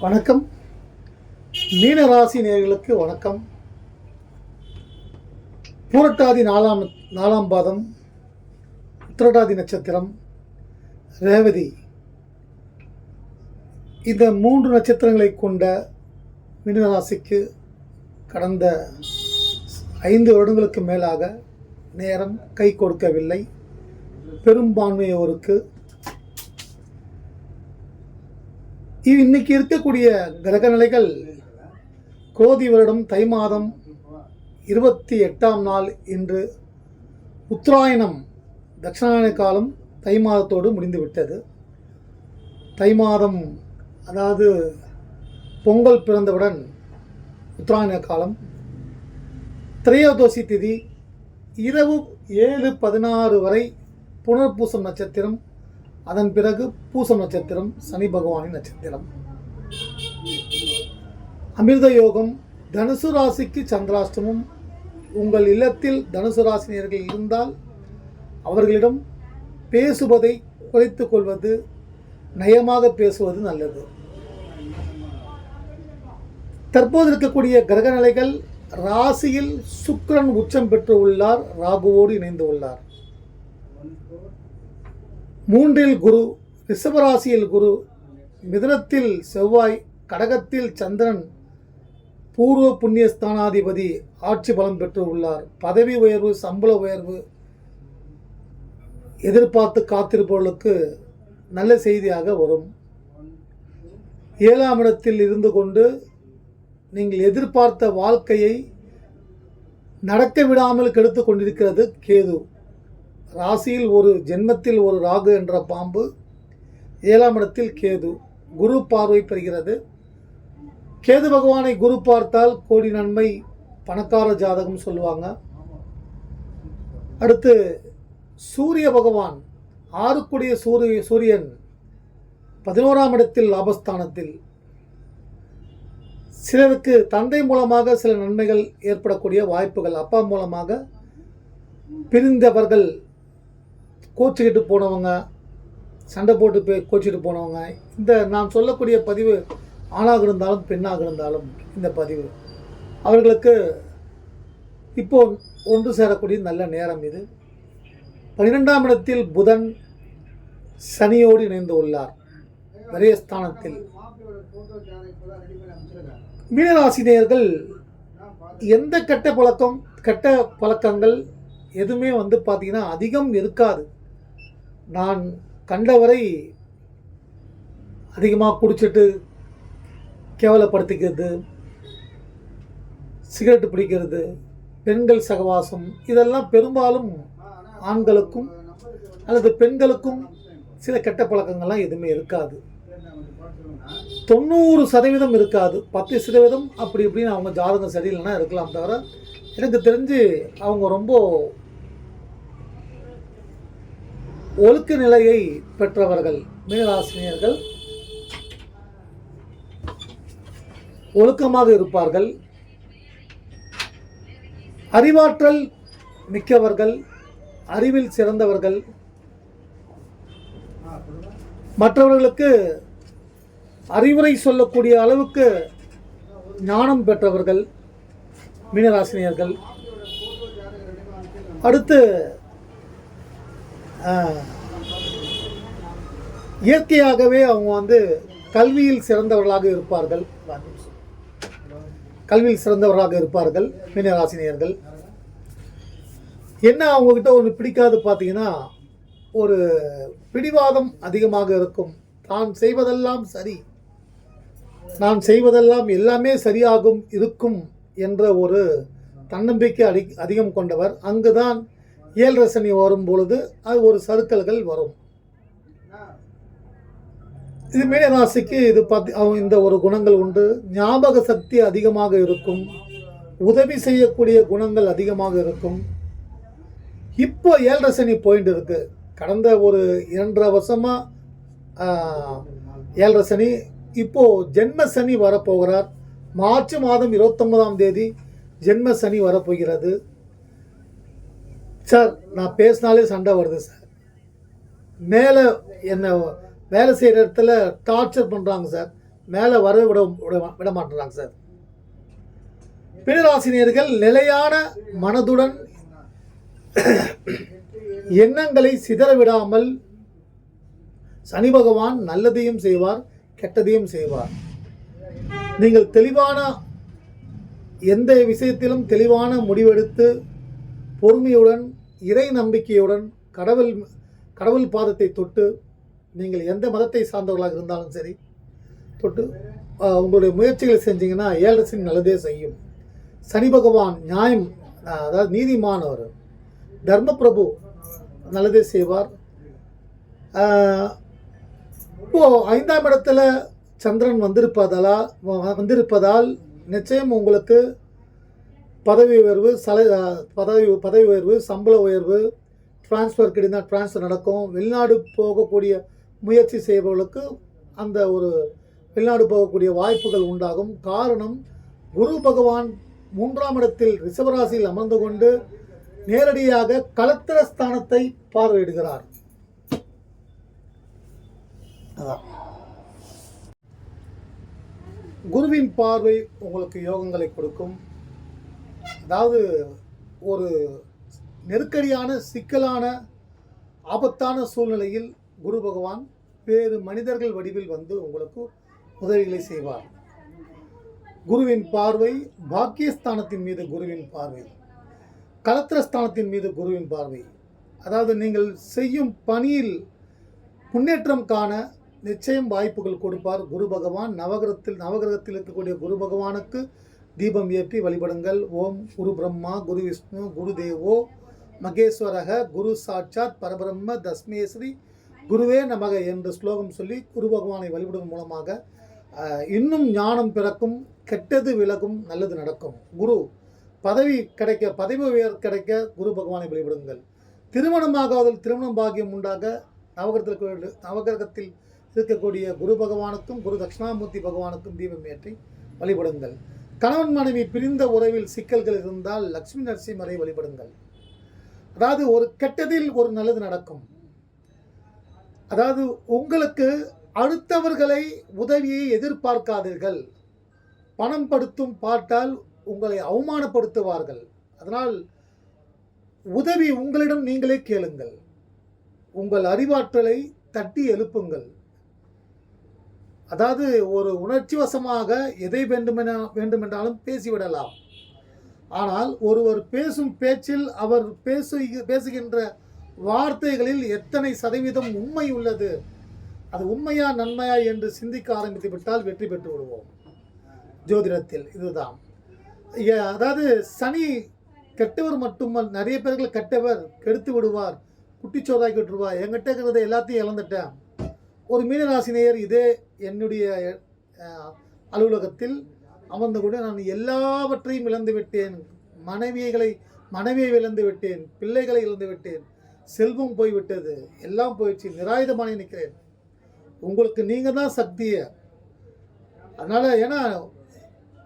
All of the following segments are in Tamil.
வணக்கம். மீன ராசி வணக்கம். பூரட்டாதி நாலாம் நாலாம் பாதம் உத்திரட்டாதி நட்சத்திரம் ரேவதி. இந்த மூன்று நட்சத்திரங்களை கொண்ட மீன ராசிக்கு கடந்த ஐந்து வருடங்களுக்கு மேலாக நேரம் கை கொடுக்கவில்லை. பெரும்பான்மையோருக்கு இன்னைக்கு இருக்கக்கூடிய கிரக நிலைகள் கோதி வருடம் தை மாதம் இருபத்தி எட்டாம் நாள் இன்று உத்தராயணம் தட்சிணாயன காலம் தை மாதத்தோடு முடிந்துவிட்டது. தை மாதம் அதாவது பொங்கல் பிறந்தவுடன் உத்தராயண காலம். திரையோதோசி திதி இரவு ஏழு பதினாறு வரை புனர்பூசம் நட்சத்திரம். அதன் பிறகு பூசம் நட்சத்திரம் சனி பகவானின் நட்சத்திரம். அமிர்த யோகம் தனுசு ராசிக்கு சந்திராஷ்டமம். உங்கள் இல்லத்தில் தனுசு ராசினியர்கள் இருந்தால் அவர்களிடம் பேசுவதை குறைத்து கொள்வது நயமாக பேசுவது நல்லது. தற்போது இருக்கக்கூடிய கிரக நிலைகள் ராசியில் சுக்கரன் உச்சம் பெற்று உள்ளார் ராகுவோடு இணைந்து உள்ளார். மூன்றில் குரு ரிஷபராசியில் குரு மிதனத்தில் செவ்வாய் கடகத்தில் சந்திரன் பூர்வ புண்ணிய ஸ்தானாதிபதி ஆட்சி பலம் பெற்று உள்ளார். பதவி உயர்வு சம்பள உயர்வு எதிர்பார்த்து காத்திருப்பவர்களுக்கு நல்ல செய்தியாக வரும். ஏழாம் இடத்தில் இருந்து கொண்டு நீங்கள் எதிர்பார்த்த வாழ்க்கையை நடக்க விடாமல் கெடுத்து கொண்டிருக்கிறது கேது. ராசியில் ஒரு ஜென்மத்தில் ஒரு ராகு என்ற பாம்பு ஏழாம் இடத்தில் கேது. குரு பார்வை பெறுகிறது. கேது பகவானை குரு பார்த்தால் கோடி நன்மை பணக்கார ஜாதகம் சொல்லுவாங்க. அடுத்து சூரிய பகவான் ஆறுக்குடிய சூரிய சூரியன் பதினோராம் இடத்தில் லாபஸ்தானத்தில். சிலருக்கு தந்தை மூலமாக சில நன்மைகள் ஏற்படக்கூடிய வாய்ப்புகள் அப்பா மூலமாக பிரிந்தவர்கள் கோச்சுக்கிட்டு போனவங்க சண்டை போட்டு போய் கோச்சிட்டு போனவங்க இந்த நான் சொல்லக்கூடிய பதிவு ஆணாக இருந்தாலும் பெண்ணாக இருந்தாலும் இந்த பதிவு. அவர்களுக்கு இப்போ ஒன்று சேரக்கூடிய நல்ல நேரம் இது. பன்னிரெண்டாம் இடத்தில் புதன் சனியோடு இணைந்து உள்ளார். விரயஸ்தானத்தில் மீனராசினியர்கள் எந்த கெட்ட பழக்கம் கெட்ட பழக்கங்கள் எதுவுமே வந்து பார்த்திங்கன்னா அதிகம் இருக்காது. நான் கண்டவரை அதிகமாக குடிச்சிட்டு கேவலப்படுத்திக்கிறது சிகரெட் பிடிக்கிறது பெண்கள் சகவாசம் இதெல்லாம் பெரும்பாலும் ஆண்களுக்கும் அல்லது பெண்களுக்கும் சில கெட்ட பழக்கங்கள்லாம் எதுவுமே இருக்காது. தொண்ணூறு சதவீதம் இருக்காது. பத்து சதவீதம் அப்படி இப்படின்னு அவங்க ஜாதகம் சரியில்லைன்னா இருக்கலாம் தவிர எனக்கு தெரிஞ்சு அவங்க ரொம்ப ஒழுக்க நிலையை பெற்றவர்கள் மீனராசினியர்கள் ஒழுக்கமாக இருப்பார்கள். அறிவாற்றல் மிக்கவர்கள் அறிவில் சிறந்தவர்கள். மற்றவர்களுக்கு அறிவுரை சொல்லக்கூடிய அளவுக்கு ஞானம் பெற்றவர்கள் மீனராசினியர்கள். அடுத்து இயற்கையாகவே அவங்க வந்து கல்வியில் சிறந்தவர்களாக இருப்பார்கள். கல்வியில் சிறந்தவர்களாக இருப்பார்கள் மீனராசினியர்கள். என்ன அவங்கக்கிட்ட ஒன்று பிடிக்காது பார்த்தீங்கன்னா ஒரு பிடிவாதம் அதிகமாக இருக்கும். தான் செய்வதெல்லாம் சரி. நான் செய்வதெல்லாம் எல்லாமே சரியாகும் இருக்கும் என்ற ஒரு தன்னம்பிக்கை அடி அதிகம் கொண்டவர். அங்குதான் ஏழு ரசனி வரும் பொழுது அது ஒரு சறுக்கல்கள் வரும். இது மீனராசிக்கு இது பார்த்து அவங்க இந்த ஒரு குணங்கள் உண்டு. ஞாபக சக்தி அதிகமாக இருக்கும். உதவி செய்யக்கூடிய குணங்கள் அதிகமாக இருக்கும். இப்போ ஏழரை சனி போயிட்டு இருக்கு. கடந்த ஒரு இரண்டரை வருஷமா ஆஹ், ஏழரை சனி இப்போ ஜென்ம சனி வரப்போகிறார். மார்ச் மாதம் இருபத்தொன்பதாம் தேதி ஜென்ம சனி வரப்போகிறது. சார் நான் பேசினாலே சண்டை வருது சார். மேலே என்னை வேலை செய்கிற இடத்துல டார்ச்சர் பண்ணுறாங்க சார். மேலே வர விட விட மாட்டேறாங்க சார். பிணராசினியர்கள் நிலையான மனதுடன் எண்ணங்களை சிதற விடாமல் சனி பகவான் நல்லதையும் செய்வார் கெட்டதையும் செய்வார். நீங்கள் தெளிவான எந்த விஷயத்திலும் தெளிவான முடிவெடுத்து பொறுமையுடன் இறை நம்பிக்கையுடன் கடவுள் கடவுள் பாதத்தை தொட்டு நீங்கள் எந்த மதத்தை சார்ந்தவர்களாக இருந்தாலும் சரி தொட்டு உங்களுடைய முயற்சிகளை செஞ்சீங்கன்னா ஏழரசின் நல்லதே செய்யும். சனி பகவான் நியாயம் அதாவது நீதிமான் அவர் தர்மபிரபு நல்லதே செய்வார். ஆஹ், இப்போ ஐந்தாம் இடத்துல சந்திரன் வந்திருப்பதாலா வந்திருப்பதால் நிச்சயம் உங்களுக்கு பதவி உயர்வு சல பதவி பதவி உயர்வு சம்பள உயர்வு டிரான்ஸ்ஃபர் கிடைந்தால் டிரான்ஸ்ஃபர் நடக்கும். வெளிநாடு போகக்கூடிய முயற்சி செய்பவர்களுக்கு அந்த ஒரு வெளிநாடு போகக்கூடிய வாய்ப்புகள் உண்டாகும். காரணம் குரு பகவான் மூன்றாம் இடத்தில் ரிஷபராசியில் அமர்ந்து கொண்டு நேரடியாக கலத்திர ஸ்தானத்தை பார்வையிடுகிறார். அதான். குருவின் பார்வை உங்களுக்கு யோகங்களை கொடுக்கும். அதாவது ஒரு நெருக்கடியான சிக்கலான ஆபத்தான சூழ்நிலையில் குரு பகவான் வேறு மனிதர்கள் வடிவில் வந்து உங்களுக்கு உதவிகளை செய்வார். குருவின் பார்வை பாக்கியஸ்தானத்தின் மீது குருவின் பார்வை. கலத்திரஸ்தானத்தின் மீது குருவின் பார்வை. அதாவது நீங்கள் செய்யும் பணியில் முன்னேற்றம் காண நிச்சயம் வாய்ப்புகள் கொடுப்பார் குரு பகவான். நவகிரகத்தில் நவகிரகத்தில் இருக்கக்கூடிய குரு பகவானுக்கு தீபம் ஏற்றி வழிபடுங்கள். ஓம் குரு பிரம்மா குரு விஷ்ணு குரு தேவோ மகேஸ்வரக குரு சாட்சாத் பரபிரம்ம தஸ்மேஸ்ரீ குருவே நமக என்று ஸ்லோகம் சொல்லி குரு பகவானை வழிபடுவதன் மூலமாக இன்னும் ஞானம் பிறக்கும் கெட்டது விலகும் நல்லது நடக்கும். குரு பதவி கிடைக்க பதவி உயர் கிடைக்க குரு பகவானை வழிபடுங்கள். திருமணமாகாதல் திருமணம் பாகியம் உண்டாக நவகிரகத்தில் நவகிரகத்தில் இருக்கக்கூடிய குரு பகவானுக்கும் குரு தட்சிணாமூர்த்தி பகவானுக்கும் தீபம் ஏற்றி வழிபடுங்கள். கணவன் மனைவி பிரிந்த உறவில் சிக்கல்கள் இருந்தால் லக்ஷ்மி நரசிம்மரை வழிபடுங்கள். அதாவது ஒரு கெட்டதில் ஒரு நல்லது நடக்கும். அதாவது உங்களுக்கு அடுத்தவர்களை உதவியை எதிர்பார்க்காதீர்கள். பணம் படுத்தும் பாட்டால் உங்களை அவமானப்படுத்துவார்கள். அதனால் உதவி உங்களிடம் நீங்களே கேளுங்கள். உங்கள் அறிவாற்றலை தட்டி எழுப்புங்கள். அதாவது ஒரு உணர்ச்சி வசமாக எதை வேண்டுமென வேண்டுமென்றாலும் பேசிவிடலாம். ஆனால் ஒருவர் பேசும் பேச்சில் அவர் பேசு பேசுகின்ற வார்த்தைகளில் எத்தனை சதவீதம் உண்மை உள்ளது? அது உண்மையா நன்மையா என்று சிந்திக்க ஆரம்பித்து விட்டால் வெற்றி பெற்று விடுவோம் ஜோதிடத்தில் இதுதான். அதாவது சனி கெட்டவர் மட்டுமல்ல நிறைய பேர்கள் கெட்டவர் கெடுத்து விடுவார் குட்டிச்சோறாக்கி விட்டுருவார். என்கிட்ட இருக்கிறத எல்லாத்தையும் இழந்துட்டேன். ஒரு மீனராசினியர் இதே என்னுடைய அலுவலகத்தில் அமர்ந்து கூட நான் எல்லாவற்றையும் இழந்து விட்டேன். மனைவிகளை மனைவியை இழந்து விட்டேன். பிள்ளைகளை இழந்து விட்டேன். செல்வம் போய்விட்டது. எல்லாம் போயிடுச்சு. நிராயுதமான நிற்கிறேன். உங்களுக்கு நீங்கள் தான் சக்தியை. அதனால் ஏன்னா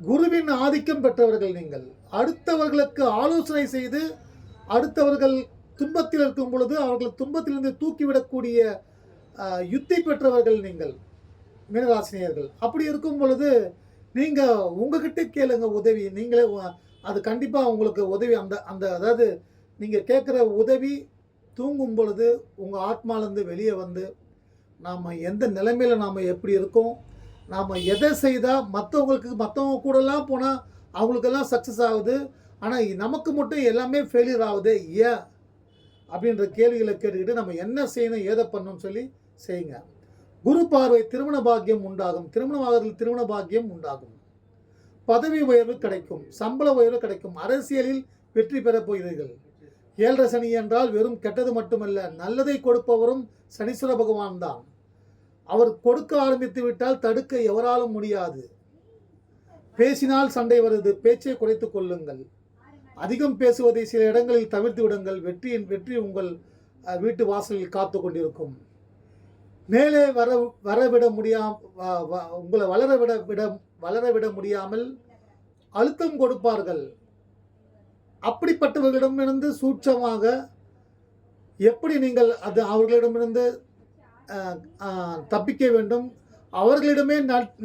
குருவின் ஆதிக்கம் பெற்றவர்கள் நீங்கள். அடுத்தவர்களுக்கு ஆலோசனை செய்து அடுத்தவர்கள் துன்பத்தில் இருக்கும் பொழுது அவர்கள் துன்பத்திலிருந்து தூக்கிவிடக்கூடிய யுத்தி பெற்றவர்கள் நீங்கள் மீனராசினியர்கள். அப்படி இருக்கும் பொழுது நீங்கள் உங்ககிட்ட கேளுங்க உதவி. நீங்களே அது கண்டிப்பாக உங்களுக்கு உதவி. அந்த அந்த அதாவது நீங்கள் கேட்குற உதவி தூங்கும் பொழுது உங்கள் ஆத்மாலேருந்து வெளியே வந்து நாம் எந்த நிலைமையில் நாம் எப்படி இருக்கோம் நாம் எதை செய்தால் மற்றவங்களுக்கு மற்றவங்க கூடலாம் போனால் அவங்களுக்கெல்லாம் சக்ஸஸ் ஆகுது. ஆனால் நமக்கு மட்டும் எல்லாமே ஃபெயிலியர் ஆகுது ஏன்? அப்படின்ற கேள்விகளை கேட்டுக்கிட்டு நம்ம என்ன செய்யணும் ஏதை பண்ணணும்னு சொல்லி செய்யுங்க. குரு பார்வை திருமண பாக்கியம் உண்டாகும். திருமணமாகத்தில் திருமண பாக்கியம் உண்டாகும். பதவி உயர்வு கிடைக்கும். சம்பள உயர்வு கிடைக்கும். அரசியலில் வெற்றி பெறப் போகிறீர்கள். ஏழரை சனி என்றால் வெறும் கெட்டது மட்டுமல்ல நல்லதை கொடுப்பவரும் சனீஸ்வர பகவான் தான். அவர் கொடுக்க ஆரம்பித்து விட்டால் தடுக்க எவராலும் முடியாது. பேசினால் சண்டை வருது. பேச்சை குறைத்துக் கொள்ளுங்கள். அதிகம் பேசுவதை சில இடங்களில் தவிர்த்து விடுங்கள். வெற்றியின் வெற்றி உங்கள் வீட்டு வாசலில் காத்து கொண்டிருக்கும். மேலே வர வரவிட முடியாம உங்களை வளர விட விட வளர விட முடியாமல் அழுத்தம் கொடுப்பார்கள். அப்படிப்பட்டவர்களிடமிருந்து சூட்சமாக எப்படி நீங்கள் அது அவர்களிடமிருந்து தப்பிக்க வேண்டும்? அவர்களிடமே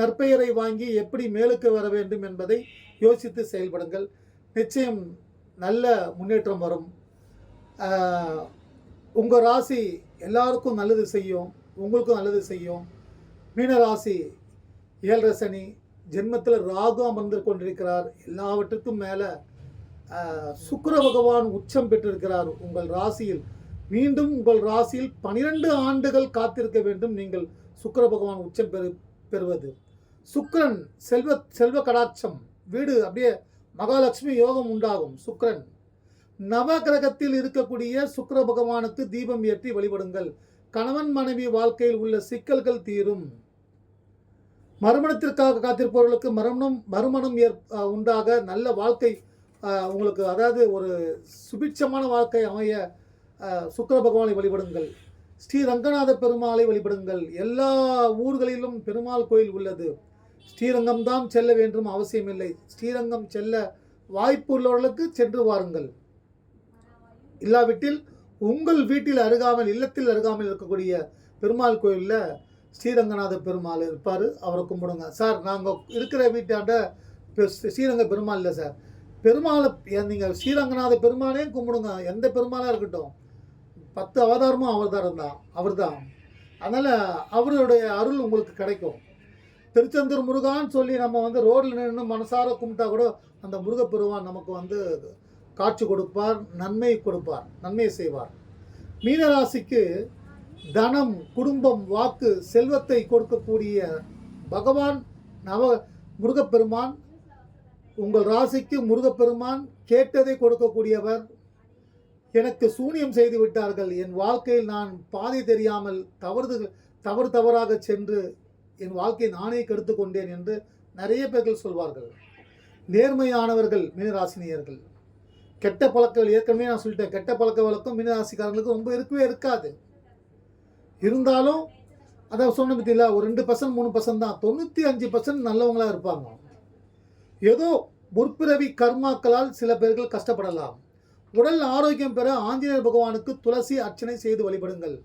நற்பெயரை வாங்கி எப்படி மேலுக்கு வர வேண்டும் என்பதை யோசித்து செயல்படுங்கள். நிச்சயம் நல்ல முன்னேற்றம் வரும். உங்கள் ராசி எல்லாருக்கும் நல்லது செய்யும். உங்களுக்கும் நல்லது செய்யும். மீனராசி ஏழரசனி ஏழரை சனி ஜென்மத்தில் ராகு அமர்ந்து கொண்டிருக்கிறார். எல்லாவற்றுக்கும் மேலே சுக்கர பகவான் உச்சம் பெற்றிருக்கிறார். உங்கள் ராசியில் மீண்டும் உங்கள் ராசியில் பனிரெண்டு ஆண்டுகள் காத்திருக்க வேண்டும். நீங்கள் சுக்கர பகவான் உச்சம் பெறு பெறுவது. சுக்கரன் செல்வ செல்வ கடாட்சம். வீடு அப்படியே மகாலட்சுமி யோகம் உண்டாகும். சுக்கரன் நவ கிரகத்தில் இருக்கக்கூடிய சுக்கர பகவானுக்கு தீபம் ஏற்றி வழிபடுங்கள். கணவன் மனைவி வாழ்க்கையில் உள்ள சிக்கல்கள் தீரும். மறுமணத்திற்காக காத்திருப்பவர்களுக்கு மறுமணம் மறுமணம் ஏற் உண்டாக நல்ல வாழ்க்கை உங்களுக்கு அதாவது ஒரு சுபிட்சமான வாழ்க்கை அமைய சுக்கர பகவானை வழிபடுங்கள். ஸ்ரீ ரங்கநாத பெருமாளை வழிபடுங்கள். எல்லா ஊர்களிலும் பெருமாள் கோயில் உள்ளது. ஸ்ரீரங்கம் தான் செல்ல வேண்டும் அவசியமில்லை. ஸ்ரீரங்கம் செல்ல வாய்ப்பு உள்ளவர்களுக்கு சென்று வாருங்கள். இல்லாவிட்டில் உங்கள் வீட்டில் அருகாமல் இல்லத்தில் அருகாமல் இருக்கக்கூடிய பெருமாள் கோயிலில் ஸ்ரீரங்கநாத பெருமாள் இருப்பார். அவரை கும்பிடுங்க. சார் நாங்கள் இருக்கிற வீட்டாண்ட பெ- ஸ்ரீரங்க பெருமாள் இல்லை சார். பெருமாளை நீங்கள் ஸ்ரீரங்கநாத பெருமாளையும் கும்பிடுங்க. எந்த பெருமாளாக இருக்கட்டும். பத்து அவதாரமும் அவதாரம் தான். அவர் தான் அதனால் அவருடைய அருள் உங்களுக்கு கிடைக்கும். திருச்செந்தூர் முருகான்னு சொல்லி நம்ம வந்து ரோட்டில் நின்று மனசார கும்பிட்டா கூட அந்த முருகப்பெருமான் நமக்கு வந்து காட்சி கொடுப்பார் நன்மை கொடுப்பார் நன்மை செய்வார். மீனராசிக்கு தனம் குடும்பம் வாக்கு செல்வத்தை கொடுக்கக்கூடிய பகவான் நவ முருகப்பெருமான் உங்கள் ராசிக்கு முருகப்பெருமான் கேட்டதை கொடுக்கக்கூடியவர். எனக்கு சூனியம் செய்து விட்டார்கள். என் வாழ்க்கையில் நான் பாதை தெரியாமல் தவறு தவறு தவறாக சென்று என் வாழ்க்கையை நானே கெடுத்து கொண்டேன் என்று நிறைய பேர்கள் சொல்வார்கள். நேர்மையானவர்கள் மீனராசினியர்கள். கெட்ட பழக்கங்கள் ஏற்கனவே நான் சொல்லிட்டேன். கெட்ட பழக்க வழக்கம் மீனராசிக்காரங்களுக்கு ரொம்ப இருக்கவே இருக்காது. இருந்தாலும் அதை சொன்ன பற்றியில் ஒரு ரெண்டு பர்சன்ட் மூணு பர்சன்ட் தான். தொண்ணூற்றி அஞ்சு பர்சன்ட் நல்லவங்களாக இருப்பாங்க. ஏதோ முற்பிறவி கர்மாக்களால் சில பேர்கள் கஷ்டப்படலாம். உடல் ஆரோக்கியம் பெற ஆஞ்சநேயர் பகவானுக்கு துளசி அர்ச்சனை செய்து வழிபடுங்கள்.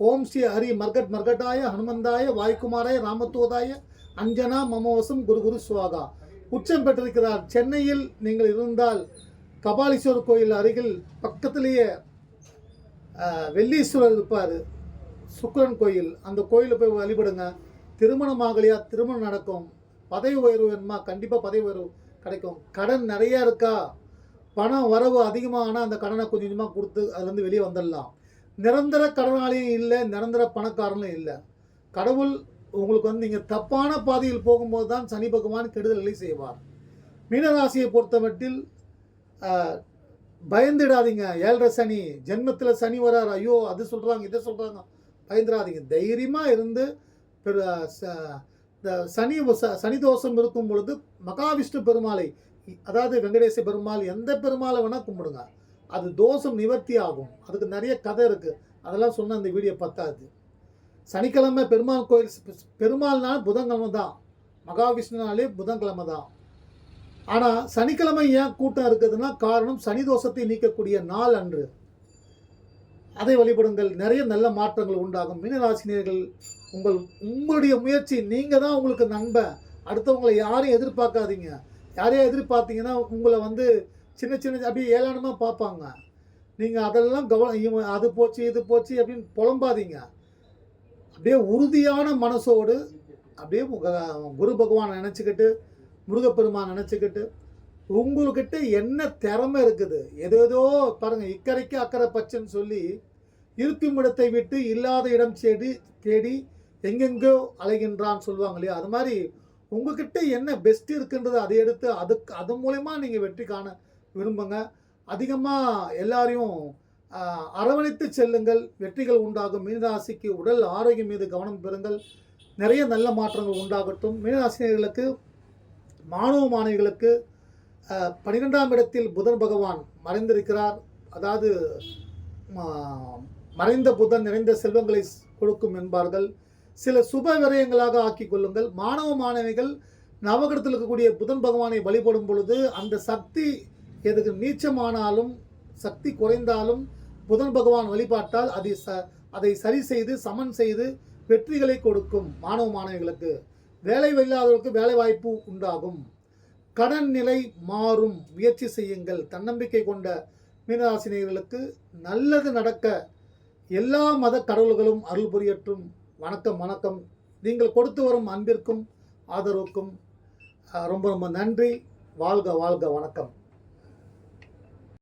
ஓம் ஸ்ரீ ஹரி மர்கட் மர்கட்டாய ஹனுமந்தாய வாய்க்குமாராய ராமத்துவதாய அஞ்சனா மமோசம் குரு குரு சுவாகா. உச்சம் பெற்றிருக்கிறார். சென்னையில் நீங்கள் இருந்தால் கபாலீஸ்வரர் கோயில் அருகில் பக்கத்திலேயே வெள்ளீஸ்வரர் இருப்பார் சுக்கிரன் கோயில். அந்த கோயிலில் போய் வழிபடுங்க. திருமணம் ஆகலையா? திருமணம் நடக்கும். பதவி உயர்வு வேணுமா? கண்டிப்பாக பதவி உயர்வு கிடைக்கும். கடன் நிறையா இருக்கா? பணம் வரவு அதிகமானால் அந்த கடனை கொஞ்சம் கொஞ்சமாக கொடுத்து அதுலேருந்து வெளியே வந்துடலாம். நிரந்தர கடனாளியும் இல்லை நிரந்தர பணக்காரனும் இல்லை. கடவுள் உங்களுக்கு வந்து நீங்கள் தப்பான பாதையில் போகும்போது தான் சனி பகவான் கெடுதல்களை செய்வார். மீனராசியை பொறுத்தமட்டில் பயந்துடாதீங்க. ஏழரை சனி ஜென்மத்தில் சனி வரார். ஐயோ அது சொல்கிறாங்க இதை சொல்கிறாங்க பயந்துடாதீங்க தைரியமாக இருந்து பெரு இந்த சனி சனி தோஷம் இருக்கும் பொழுது மகாவிஷ்ணு பெருமாளை அதாவது வெங்கடேச பெருமாள் எந்த பெருமாளை வேணால் கும்பிடுங்க. அது தோஷம் நிவர்த்தி ஆகும். அதுக்கு நிறைய கதை இருக்குது அதெல்லாம் சொன்ன அந்த வீடியோ பத்தாது. சனிக்கிழமை பெருமாள் கோயில் பெருமாள்னால் பெருமாள்னால புதன்கிழமை தான். மகாவிஷ்ணுனாலே புதன்கிழமை தான். ஆனால் சனிக்கிழமை ஏன் கூட்டம் இருக்குதுன்னா காரணம் சனி தோஷத்தை நீக்கக்கூடிய நாள் அன்று. அதை வழிபடுங்கள். நிறைய நல்ல மாற்றங்கள் உண்டாகும். மீனராசினியர்கள் உங்கள் உங்களுடைய முயற்சி நீங்கள் தான் உங்களுக்கு நண்பன் அடுத்தவங்களை யாரையும் எதிர்பார்க்காதீங்க. யாரையும் எதிர்பார்த்தீங்கன்னா உங்களை வந்து சின்ன சின்ன அப்படியே ஏளனமாக பார்ப்பாங்க. நீங்கள் அதெல்லாம் கவனம் அது போச்சு இது போச்சு அப்படின்னு புலம்பாதீங்க. அப்படியே உறுதியான மனசோடு அப்படியே குரு பகவானை நினச்சிக்கிட்டு முருகப்பெருமான் நினச்சிக்கிட்டு உங்கள்கிட்ட என்ன திறமை இருக்குது? ஏதோ ஏதோ பாருங்கள் இக்கரைக்கு அக்கறை பச்சைன்னு சொல்லி இருக்கும் இடத்தை விட்டு இல்லாத இடம் தேடி தேடி எங்கெங்கோ அலைகின்றான்னு சொல்லுவாங்க இல்லையா? அது மாதிரி உங்ககிட்ட என்ன பெஸ்ட் இருக்குன்றது அதை எடுத்து அதுக்கு அது மூலயமா நீங்கள் வெற்றி காண விரும்புங்க. அதிகமாக எல்லாரையும் அரவணைத்து செல்லுங்கள். வெற்றிகள் உண்டாகும். மீனராசிக்கு உடல் ஆரோக்கியம் மீது கவனம் பெறுங்கள். நிறைய நல்ல மாற்றங்கள் உண்டாகட்டும். மீனராசினியர்களுக்கு மாணவ மாணவிகளுக்கு பனிரெண்டாம் பன்னிரெண்டாம் இடத்தில் புதன் பகவான் மறைந்திருக்கிறார். அதாவது மறைந்த புதன் நிறைந்த செல்வங்களை கொடுக்கும் என்பார்கள். சில சுப விரயங்களாக ஆக்கிக் கொள்ளுங்கள். மாணவ மாணவிகள் நவகிடத்தில் இருக்கக்கூடிய புதன் பகவானை வழிபடும் பொழுது அந்த சக்தி எதுக்கு நீச்சமானாலும் சக்தி குறைந்தாலும் புதன் பகவான் வழிபாட்டால் அதை ச அதை சரி செய்து சமன் செய்து வெற்றிகளை கொடுக்கும் மாணவ மாணவிகளுக்கு. வேலை இல்லாதவர்களுக்கு வேலை வாய்ப்பு உண்டாகும். கடன் நிலை மாறும். முயற்சி செய்யுங்கள். தன்னம்பிக்கை கொண்ட மீனராசினியர்களுக்கு நல்லது நடக்க எல்லா மத கடவுள்களும் அருள் புரியற்றும் வணக்கம் வணக்கம். நீங்கள் கொடுத்து வரும் அன்பிற்கும் ஆதரவுக்கும் ரொம்ப ரொம்ப நன்றி. வாழ்க வாழ்க வணக்கம்.